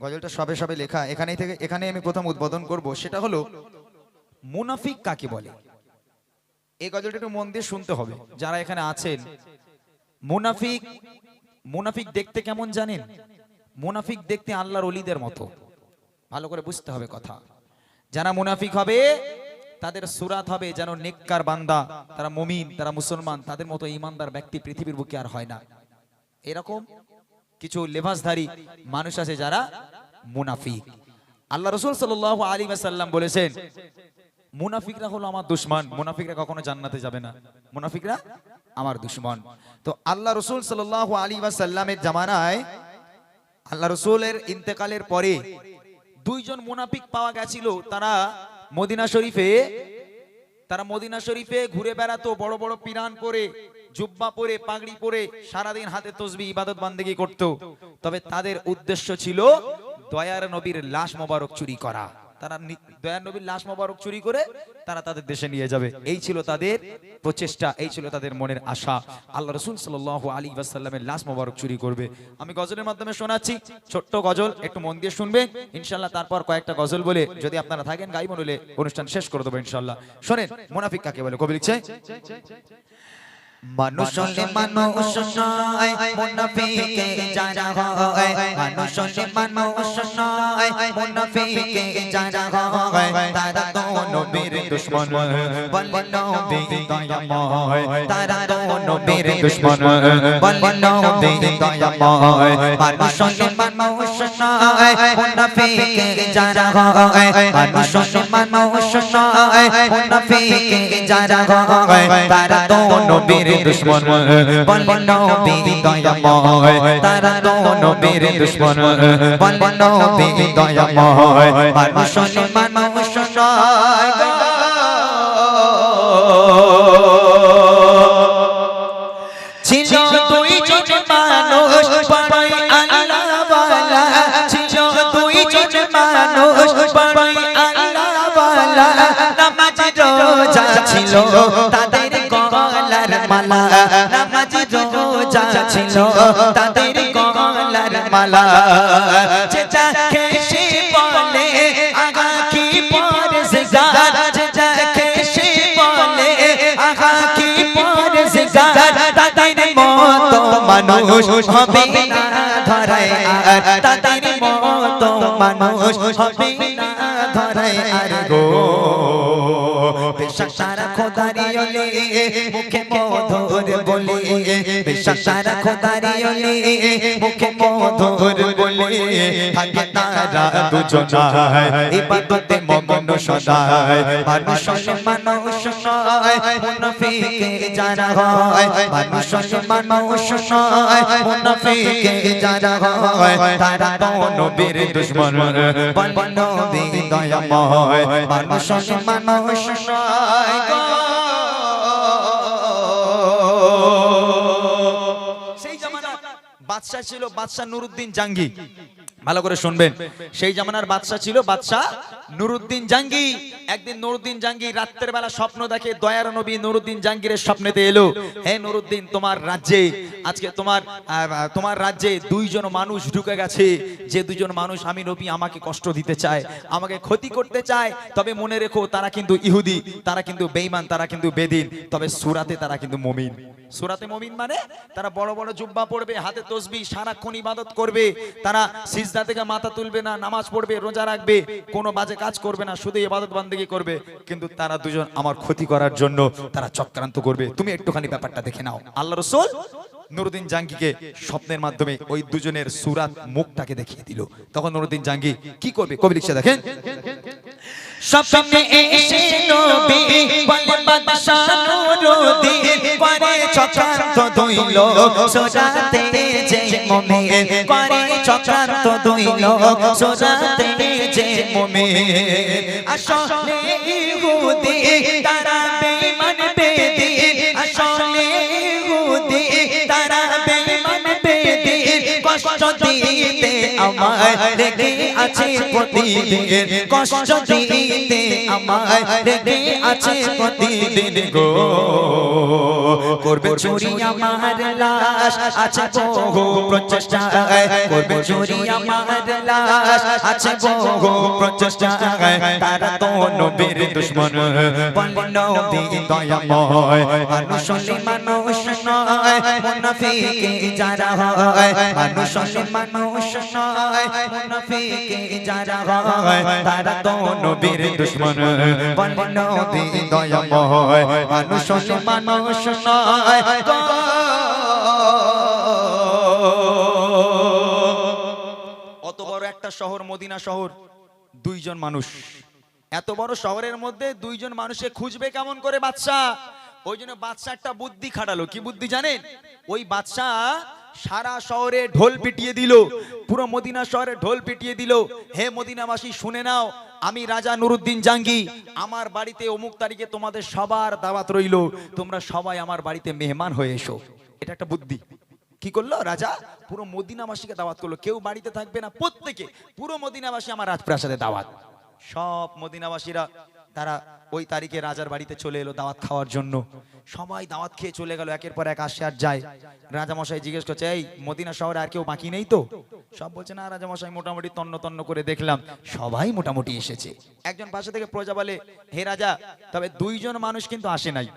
গজলটা সবে সবে লেখা, এখানেই থেকে এখানে আমি প্রথম উদ্বোধন করব, সেটা হলো মুনাফিক কাকে বলে? এই গজলটা একটু মন দিয়ে শুনতে হবে, যারা এখানে আছেন। মুনাফিক মুনাফিক দেখতে কেমন জানেন? মুনাফিক দেখতে আল্লাহর অলিদের মতো। ভালো করে বুঝতে হবে কথা। যারা মুনাফিক হবে, তাদের সুরাত হবে যেন নেককার বান্দা, তারা মুমিন, তারা মুসলমান, তাদের মতো ইমানদার ব্যক্তি পৃথিবীর বুকে আর হয় না। এরকম কিছু লেবাসধারী মানুষ আছে যারা মুনাফিক। আল্লাহ রসুল সাল্লাহ আলী সাল্লাম বলেছেন, মুনাফিকরা হলো আমার দুশ্মন, মুনাফিকরা কখনো জান্নাতে যাবে না। মুনাফিকরা আমার দুশ্মন। তো আল্লাহ রসুল সাল্লাহ আলী সাল্লামের জামানায় আল্লাহ রসুলের ইন্তেকালের পরে দুইজন মুনাফিক পাওয়া গেছিল। তারা মদিনা শরীফে, তারা মদিনা শরীফে ঘুরে বেড়াতো, বড় বড় পিরান পরে জুব্বা পরে, পাগড়ি পরে সারাদিন হাতে তসবি, ইবাদত, বান্দেগি করত। তবে তাদের উদ্দেশ্য ছিল দয়ার নবীর লাশ মোবারক চুরি করা। তারা দয়ার নবীর লাশ মোবারক চুরি করে তারা তাদের দেশে নিয়ে যাবে। এই ছিল তাদের প্রচেষ্টা, এই ছিল তাদের মনের আশা। আল্লাহ রসুল সাল আলী ওয়াসাল্লামের লাশ মোবারক চুরি করবে। আমি গজলের মাধ্যমে শোনাচ্ছি, ছোট্ট গজল, একটু মন দিয়ে শুনবে ইনশাল্লাহ তারপর কয়েকটা গজল বলে যদি আপনারা থাকেন গাই মনলে অনুষ্ঠান শেষ করে দেবো ইনশাল্লাহ শোনেন, মুনাফিক কাকে বলে, কবি লিখছে? মানুষ হলে মানুষ নয় মুনাফিকে যারা হয় মানুষ হলে মানুষ নয় মুনাফিকে যারা হয় তারা তো নবীর দুশ্মন বলে নবী দয়াময় তারা তো নবীর দুশ্মন বলে নবী দয়াময় মানুষ হলে মানুষ নয় মুনাফিকে যারা হয় মানুষ হলে মানুষ নয় মুনাফিকে যারা হয় তারা তো নবীর দুশ্মন বলে নবী দয়াময় তারা তো নবীর দুশ্মন বলে নবী দয়াময় মানুষ মানুষ নয় ছিল দুই জন মানুষ বড়ই আল্লাহওয়ালা ছিল দুই জন মানুষ বড়ই আল্লাহওয়ালা নামাজ রোজা ছিল তাদের গলার মালা, নামাজ রোজা ছিল, তাদের গলার মালা। যে যাকে বলে আগা কি পরজগার যে যাকে সে বলে আগা কি পরজগার তাদের মতো মানুষ হবে না ধরায় আর। তাদের মতো মানুষ হবে না ধরায় আর গো। সারা খোদারি মুখে মধুর বেশক খোদারি মুখে মধুর বলে থাকে তারা দুজনায় ইবাদতে মগ্ন সদায় মানুষ মানুষ নয় মুনাফিকে যারা হয় মানুষ মানুষ নয় মুনাফিকে যারা হয় তারা তো নবীর দুশ্মন বল নবী দয়াময় মানুষ মানুষ নয় বাদশা ছিল বাদশাহ নুরুদ্দিন জাঙ্গি। ভালো করে শুনবেন। সেই জামানার বাদশাহ ছিল বাদশাহ নুরুদ্দিন জাঙ্গি। একদিন নুরুদ্দিন জাঙ্গি রাত্রের বেলা স্বপ্ন দেখে দয়ার নবী নুরুদ্দিন জাঙ্গিরের স্বপ্নেতে এলো। হে নুরুদ্দিন, তোমার রাজ্যে আজকে তোমার তোমার রাজ্যে দুইজন মানুষ ঢুকে গেছে। যে দুজন মানুষ আমি নবী, আমাকে কষ্ট দিতে চায়, আমাকে ক্ষতি করতে চায়, তবে মনে রেখো তারা কিন্তু ইহুদি, তারা কিন্তু বেঈমান, তারা কিন্তু বেদিন, তবে সুরাতে তারা কিন্তু মমিন। সুরাতে মমিন মানে তারা বড় বড় জুব্বা পড়বে, হাতে তসবি, সারাক্ষণ ইবাদত করবে, তারা সিজদা থেকে মাথা তুলবে না, নামাজ পড়বে, রোজা রাখবে, কোনো বাজে কাজ করবে না, শুধু ইবাদত বান্দেগি করবে, কিন্তু তারা দুজন আমার ক্ষতি করার জন্য তারা চক্রান্ত করবে। তুমি একটুখানি ব্যাপারটা দেখে নাও। আল্লাহ রসুল নুরুদ্দিন জাঙ্গিকে স্বপ্নের মাধ্যমে ওই দুজনের সুরাত মুখটাকে দেখিয়ে দিল। তখন নুরুদ্দিন জাঙ্গি কি করবে? কবি লিখছে, দেখেন। স্বপ্নে তারা আমায় রেখে আছে প্রতিদিন কষ্ট দিতে, আমায় রেখে আছে প্রতিদিন গো। করবে চুরি আমার লাশ, আছে বহু প্রচেষ্টা করবে চুরি আমার লাশ, আছে বহু প্রচেষ্টা তারা তো নবীর দুশ্মন, বলে নবী দয়াময়। মানুষ মানুষ নয়, মুনাফিকে যারা হয়। মানুষ মানুষ নয় মুনাফিকে যারা হয় তারা তো নবীর দুশ্মন বলে নবী দয়াময় মানুষ মানুষ নয় অত বড় একটা শহর মদিনা শহর দুইজন মানুষ এত বড় শহরের মধ্যে দুইজন মানুষে খুঁজবে কেমন করে বাদশা ওই জন্য বাদশা একটা বুদ্ধি খাটালো কি বুদ্ধি জানেন ওই বাদশা সারা শহরে ঢোল পিটিয়ে দিল। পুরো মদিনা শহরে ঢোল পিটিয়ে দিল। হে মদিনাবাসী, শুনে নাও, আমি রাজা নুরুদ্দিন জাঙ্গি। আমার বাড়িতে অমুক তারিখে তোমাদের সবার দাওয়াত রইল। তোমরা সবাই আমার বাড়িতে মেহমান হয়ে এসো। এটা একটা বুদ্ধি। কি করল রাজা? পুরো মদিনাবাসীকে দাওয়াত করল। কেউ বাড়িতে থাকবে না। প্রত্যেকে পুরো মদিনাবাসী আমার রাজপ্রাসাদে দাওয়াত। সব মদিনাবাসীরা তারা ওই তারিখে রাজার বাড়িতে চলে এলো দাওয়াত খাওয়ার জন্য। সবাই দাওয়াত খেয়ে চলে গেল, একের পর এক আসে আর যায়। রাজামশাই জিজ্ঞেস করছে, এই, মদিনা শহরে আর কেউ বাকি নেই তো? সব বলছে, না রাজামশাই, মোটামুটি তন্ন তন্ন করে দেখলাম। সবাই মোটামুটি এসেছে। একজন পাশে থেকে প্রজা বলে, হে রাজা, তবে দুইজন মানুষ কিন্তু আসে নাই।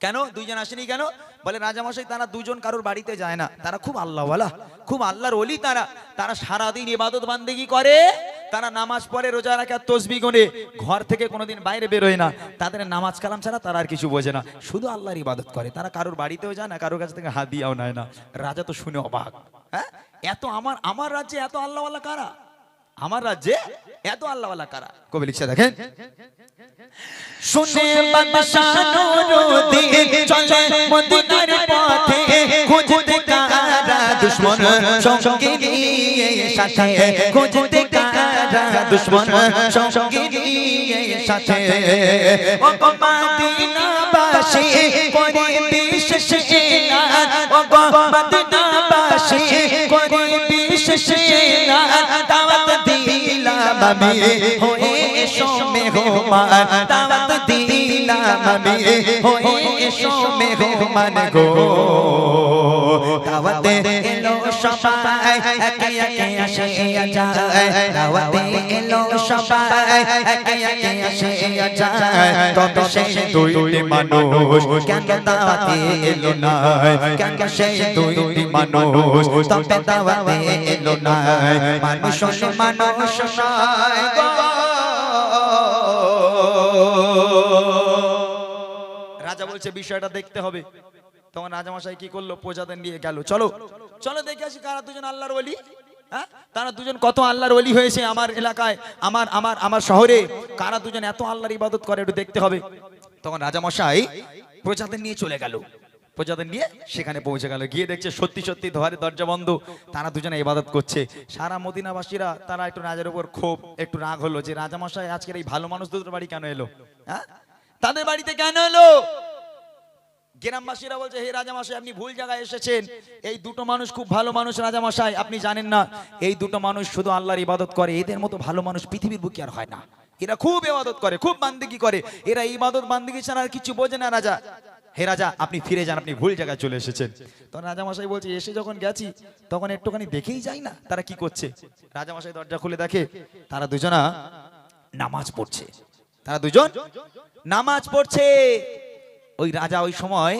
কেন? দুইজন আসেনি কেন? বলে, রাজামশাই, তারা দুজন কারোর বাড়িতে যায় না। তারা খুব আল্লাহওয়ালা, খুব আল্লাহর অলি তারা। তারা সারাদিন ইবাদত বান্দেগি করে তারা নামাজ পড়ে, রোজা রাখে আর তসবি গোনে। ঘর থেকে কোনোদিন বাইরে বেরোয় না। তাদের নামাজ কালাম ছাড়া তারা আর কিছু বোঝে না। শুধু আল্লাহর ইবাদত করে। তারা কারোর বাড়িতেও যায় না, কারোর কাছ থেকে হাত দিয়াও নেয় না। রাজা তো শুনে অবাক। হ্যাঁ? এত আমার আমার রাজ্যে এত আল্লাহ আল্লাহ কারা? আমার রাজ্যে এত আল্লাহওয়ালা কারা? কবি লিখছে দেখেন। শুনে চলে মদিনার পথে খুঁজতে কারা দুশ্মন? সঙ্গে নিয়ে সাথে খুঁজতে কারা দুশ্মন? সঙ্গে নিয়ে সাথে। ও মদিনাবাসী করে বিশেষ ও মদিনাবাসী করে বিশেষ এলান দাওয়াত দিলাম আমি হয়ে সোমে মেহমান দাওয়াত দিলাম আমি। হয়ে সোমে হোমান গো। দাওয়াত এলো রাজা বলছে বিষয়টা দেখতে হবে। তখন রাজামশাই কি করল? প্রজাদের নিয়ে গেল। চলো। চলো দেখে আসি কারা দুজন আল্লাহর ওলি। হ্যাঁ? তারা দুজন কত আল্লাহর ওলি হয়েছে আমার এলাকায়, আমার আমার আমার শহরে। কারা দুজন এত আল্লাহর ইবাদত করে একটু দেখতে হবে। তখন রাজামশাই প্রজাদের নিয়ে চলে গেল। প্রজাদের নিয়ে সেখানে পৌঁছে গেল। গিয়ে দেখছে সত্যি সত্যি ধরে দরজা বন্ধ। তারা দুজনে ইবাদত করছে। সারা মদিনাবাসীরা, তারা একটু রাজার উপর ক্ষোভ, একটু রাগ হলো যে রাজামশাই আজকের এই ভালো মানুষ দুটোর বাড়ি কেন এলো? হ্যাঁ? তাদের বাড়িতে কেন এলো? গ্রামবাসীরা বলছে, হে রাজামশাই, আপনি ভুল জায়গায় এসেছেন। এই দুটো মানুষ খুব ভালো মানুষ, রাজামশাই, আপনি জানেন না, এই দুটো মানুষ শুধু আল্লাহর ইবাদত করে, এদের মতো ভালো মানুষ পৃথিবীর বুকে আর হয় না। এরা খুব ইবাদত করে, খুব বান্দিগি করে। এরা ইবাদত, বান্দিগি ছাড়া আর কিছু বোঝে না, রাজা। হে রাজা, আপনি ফিরে যান, আপনি ভুল জায়গায় চলে এসেছেন। তখন রাজামশাই বলছে, এসে যখন গেছি, তখন একটুখানি দেখেই যাই না, তারা কি করছে? রাজামশাই দরজা খুলে দেখে, তারা দুজনা নামাজ পড়ছে। তারা দুজন নামাজ পড়ছে। ওই রাজা ওই সময়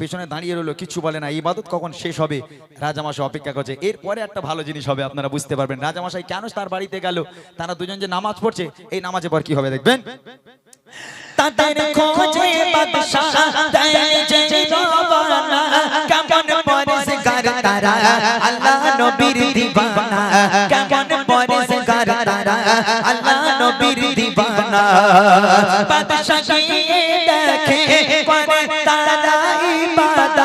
পেছনে দাঁড়িয়ে রইল কিছু বলে না। ইবাদত কখন শেষ হবে? রাজামশাই অপেক্ষা করছে। এরপরে একটা ভালো জিনিস হবে, আপনারা বুঝতে পারবেন। রাজামশাই কেন তার বাড়িতে গেল? তারা দুজন যে নামাজ পড়ছে, এই নামাজের পর কি হবে দেখবেন? তাদের খোঁজে বাদশা তাই যে রবানা, কেমন পরেশগার তারা, আল্লাহ নবীর দিবানা। কেমন পরেশগার তারা, আল্লাহ নবীর দিবানা। বাদশাহ গিয়ে দেখে করে তারা ইবাদত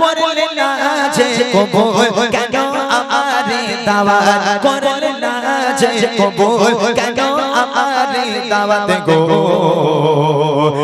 করলে না যে কবুল। কেন আমারে দাওয়াত করলে না যে কবুল। কেন আমারে দাওয়াত গো।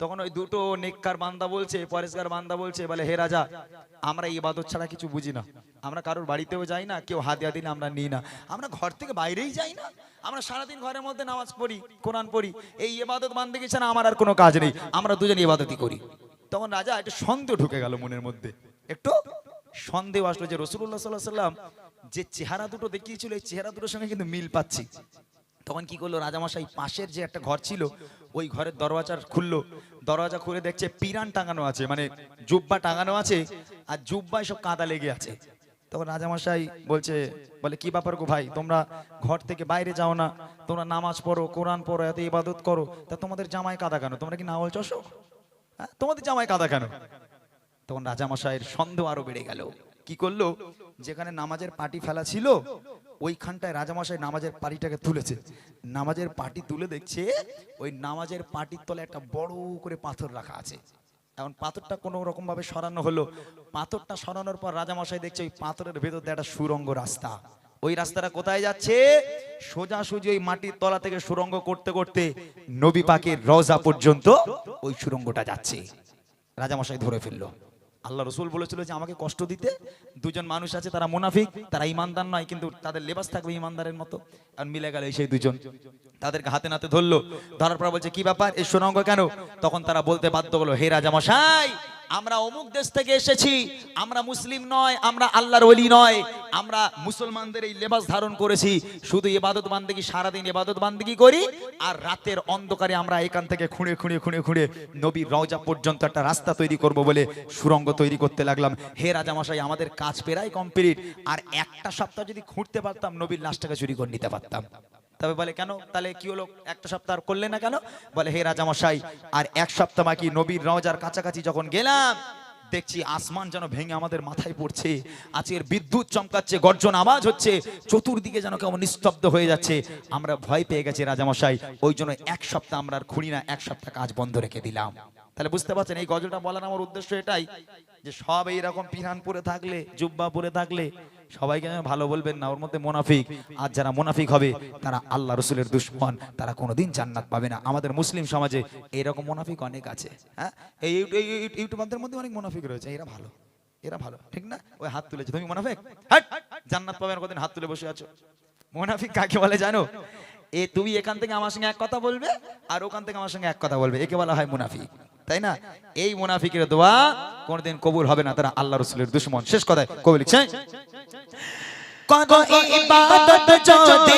তখন ওই দুটো নেককার বান্দা বলছে পরেশকার বান্দা বলছে, বলে, হে রাজা, আমরা ইবাদত ছাড়া কিছু বুঝি না। আমরা কারোর বাড়িতেও যাই না, কেউ হাদিয়া দিন আমরা নিই না। আমরা ঘর থেকে বাইরেই যাই না। আমরা সারাদিন ঘরের মধ্যে নামাজ পড়ি, কোরআন পড়ি। এই ইবাদত বান্দিকে ছাড়া আমার আর কোনো কাজ নেই। আমরা দুজন ইবাদতই করি। তখন রাজা একটু সন্দেহ ঢুকে গেল মনের মধ্যে। একটু সন্দেহ আসলো যে রসুল্লাহ সাল্লাহ সাল্লাম যে চেহারা দুটো দেখিয়েছিল, এই চেহারা দুটোর সঙ্গে কিন্তু মিল পাচ্ছি। তখন কি করল রাজামশাই? পাশের যে একটা ঘর ছিল, ওই ঘরের দরওয়াজা খুললো। দরওয়াজা খুলে দেখছে পিরান টাঙানো আছে মানে জুব্বা টাঙানো আছে, আর জুব্বায় সব কাদা লেগে আছে। তখন রাজামশাই বলছে, বলে, কি ব্যাপার গো ভাই, তোমরা ঘর থেকে বাইরে যাও না, তোমরা নামাজ পড়ো, কোরআন পড়ো, এত ইবাদত করো, তা তোমাদের জামায় কাদা কেন? তোমরা কি নাওয়াল চষো? হ্যাঁ তোমাদের জামায় কাদা কেন? তখন রাজামশাইয়ের সন্দেহ আরও বেড়ে গেল। কি করল? যেখানে নামাজের পাটি ফেলা ছিল, ওইখানটায় রাজামশাই নামাজের পাটিটাকে তুলেছে। নামাজের পাটি তুলে দেখছে, ওই নামাজের পাটির তলে একটা বড় করে পাথর রাখা আছে। এখন পাথরটা কোনো রকম ভাবে সরানো হলো। পাথরটা সরানোর পর রাজামশাই দেখছে ওই পাথরের ভেতর একটা সুরঙ্গ রাস্তা। ওই রাস্তাটা কোথায় যাচ্ছে? সোজাসুজি ওই মাটির তলা থেকে সুরঙ্গ করতে করতে নবী পাকের রজা পর্যন্ত ওই সুরঙ্গটা যাচ্ছে। রাজামশাই ধরে ফেলল। আল্লাহ রসুল বলেছিল যে আমাকে কষ্ট দিতে দুজন মানুষ আছে, তারা মুনাফিক, তারা ইমানদার নয়, কিন্তু তাদের লেবাস থাকবে ইমানদারের মতো। আর মিলে গেল সেই দুজন। তাদেরকে হাতে নাতে ধরলো। ধরার পর বলছে, কি ব্যাপার? এই সুরঙ্গ কেন? তখন তারা বলতে বাধ্য হলো, হে রাজামশাই আমরা অমুক দেশ থেকে এসেছি, আমরা মুসলিম নয়, আমরা আল্লাহর ওলি নয়, আমরা মুসলমানদের এই লেবাস ধারণ করেছি, শুধু এবাদত বান্দিগি সারাদিন এবাদত বান্দিগি করি? আর রাতের অন্ধকারে আমরা এখান থেকে খুঁড়ে খুঁড়ে খুঁড়ে খুঁড়ে নবীর রওজা পর্যন্ত একটা রাস্তা তৈরি করব বলে সুরঙ্গ তৈরি করতে লাগলাম। হে রাজামশাই, আমাদের কাজ পেরাই কমপ্লিট আর একটা সপ্তাহ যদি খুঁড়তে পারতাম, নবীর লাশটাকে চুরি করে নিতে পারতাম। তবে বলে, কেন? তাহলে কি হলো একটা সপ্তাহ করলে না কেন? বলে, হে রাজামশাই, আর এক সপ্তাহ বাকি, নবীর রওজার কাছাকাছি যখন গেলাম, দেখছি আসমান যেন ভেঙে আমাদের মাথায় পড়ছে, আজকের বিদ্যুৎ চমকাচ্ছে, গর্জন আওয়াজ হচ্ছে, চতুর্দিকে যেন কেমন নিস্তব্ধ হয়ে যাচ্ছে। আমরা ভয় পেয়ে গেছি রাজামশাই, ওই জন্য এক সপ্তাহ আমরা আর খুঁড়ি না, এক সপ্তাহ কাজ বন্ধ রেখে দিলাম। তাহলে বুঝতে পারছেন, এই গজলটা বলার আমার উদ্দেশ্য এটাই যে সব এইরকম পিরান পরে থাকলে জুব্বা পরে থাকলে সবাইকে যেন ভালো বলবেন না, ওর মধ্যে মোনাফিক। আর যারা মোনাফিক হবে, তারা আল্লাহ রসুলের দুশ্মন, তারা কোনোদিন জান্নাত পাবে না। আমাদের মুসলিম সমাজে এরকম মোনাফিক অনেক আছে হ্যাঁ? এই ইউ- ইউটিউবারদের মধ্যে অনেক মোনাফিক রয়েছে, এরা ভালো এরা ভালো, ঠিক না? ওই হাত তুলেছে, তুমি মোনাফিক? জান্নাত পাবে না কদিন হাত তুলে বসে আছো? মোনাফিক কাকে বলে জানো? এ, তুমি এখান থেকে আমার সঙ্গে এক কথা বলবে, আর ওখান থেকে আমার সঙ্গে এক কথা বলবে, একে বলা হয় মুনাফিক। তাই না? এই মুনাফিকের দোয়া কোনদিন কবুল হবে না তারা আল্লাহ রসুলের দুশ্মন। শেষ কথায় কবুল লিখছে করো ইবাদত যদি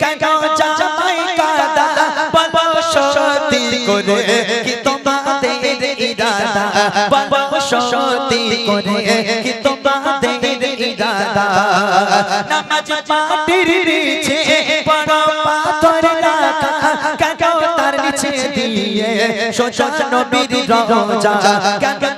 কেন করো কি তোমাদের ইরাদা? নামাজ পাটির নিচে কেন তার নিচে দিয়ে সোজা নবীর রওজা। তার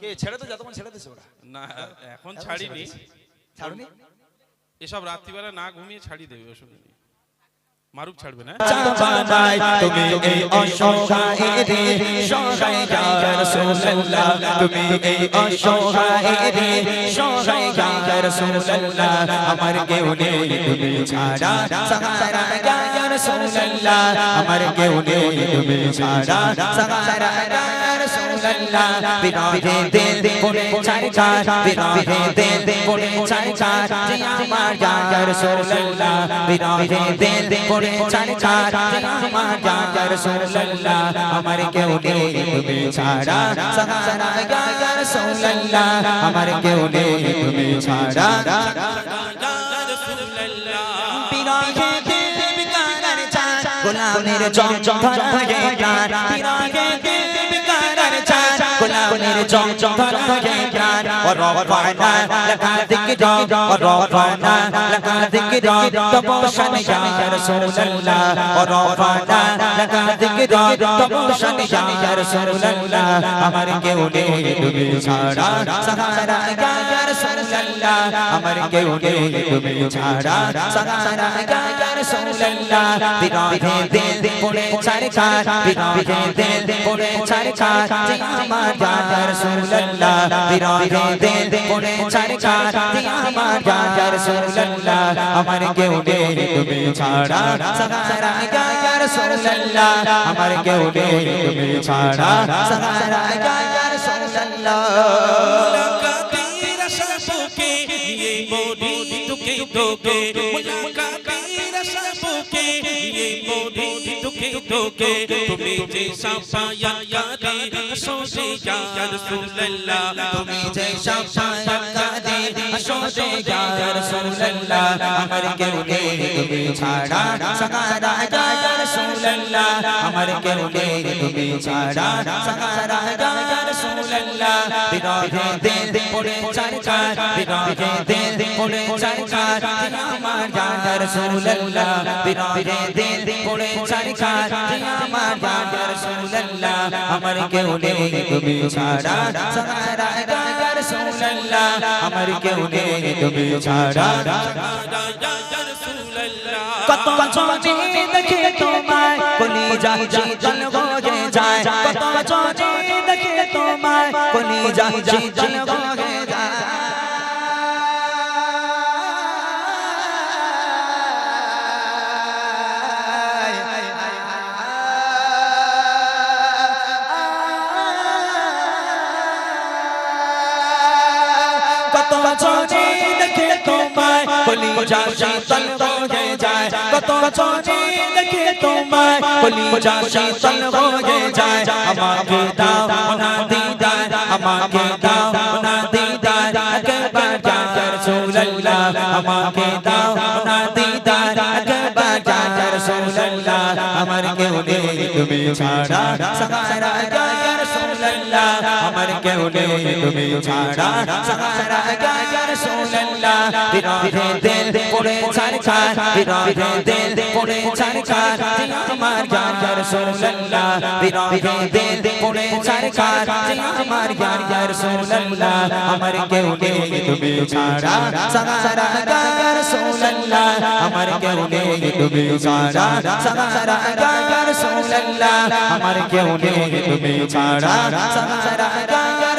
কে ছেড়ে তো যা তখন ছেড়ে দিছে ওরা। না এখন ছাড়িনি। ছাড়ুনি? এসব রাত্রিবেলা না ঘুমিয়ে ছাড়ি দেবে শুনিনি মারুক ছাড়বে না? তুমি এই অসহায় রে সহায় ইয়া রাসূলুল্লাহ তুমি এই অসহায় রে সহায় ইয়া রাসূলুল্লাহ আমার কেউ নেই তুমি ছাড়া সাহারা রাসূলুল্লাহ আমার কেউ নেই তুমি যে আমার কেউ নেই তুমি গোলামের জম জম ধরা গে প্রাণ বিরাহে দিল বিকারার চাই গোলামের জম জম ধরা গে প্রাণ ও রফানা লাকা যিকরা ও রফানা লাকা যিকরা তবশন ইয়া রাসূলুল্লাহ। ও রফানা লাকা যিকরা তবশন ইয়া রাসূলুল্লাহ। আমার কেউ নেই তুমি ছাড়া। সাহারা ইয়া রাসূলুল্লাহ আমার কেউ নেই তুমি ছাড়া। সাহারা ইয়া রাসূলুল্লাহ বিরাহে দিল পড়ে চার চার বিরাহে দিল পড়ে চার চার। যে আমার ইয়া রাসূলুল্লাহ বিরাহে দিল পড়ে চার চার। যে আমার ইয়া রাসূলুল্লাহ আমার কেউ নেই তুমি আমার কেউ তুমি ছাড়া। সাহারা ইয়া রাসূলুল্লাহ তোকে তুমি যে সাফায়া কারে সোজে ইয়া রাসূলুল্লাহ তুমি যে সাফায়াত কাদে আসোতে ইয়া রাসূলুল্লাহ আমার কেউ নেই তুমি ছাড়া সাহারা ইয়া রাসূলুল্লাহ আমার কেউ নেই তুমি ছাড়া সাহারা ইয়া রাসূলুল্লাহ বিরাহে দিল পড়ে চার চার, বিরাহে দিল পড়ে চার চার আমার ইয়া রাসূলুল্লাহ বিরাহে দিল পড়ে চার চার আমার ইয়া রাসূলুল্লাহ, আমার কেউ নেই তুমি ছাড়া। সাহারা ইয়া রাসূলুল্লাহ, আমার কেউ নেই তুমি ছাড়া। কত চোখে দেখে তোমায় কলি যাই শীতল হয়ে যায়। কত চোখে দেখে তোমায় কলি যাই শীতল হয়ে কলি যাই শীতল হয়ে যায়। কত চোখে দেখে তোমায় কলি শীতল যা যা আমার কেউ নেই তুমি ছাড়া। সাহারা ইয়া রাসূলুল্লাহ বিরাহে দিল পড়ে চার বিরাহে দিল পড়ে চার আমার ইয়া রাসূলুল্লাহ বিরাহে দিল পড়ে চার আমার ইয়া রাসূলুল্লাহ আমার কেউ নেই তুমি ছাড়া সাহারা ইয়া রাসূলুল্লাহ আমার কেউ নেই তুমি ছাড়া সাহারা ইয়া রাসূলুল্লাহ আমার কেউ নেই তুমি ছাড়া সাহারা ইয়া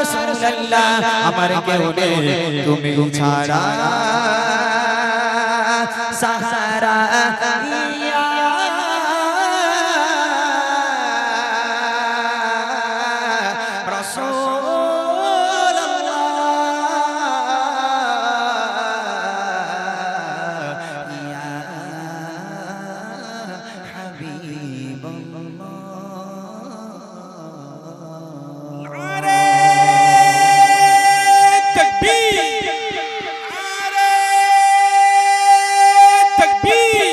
রাসূলুল্লাহ আমার কেউ নেই তুমি ছাড়া সাহারা।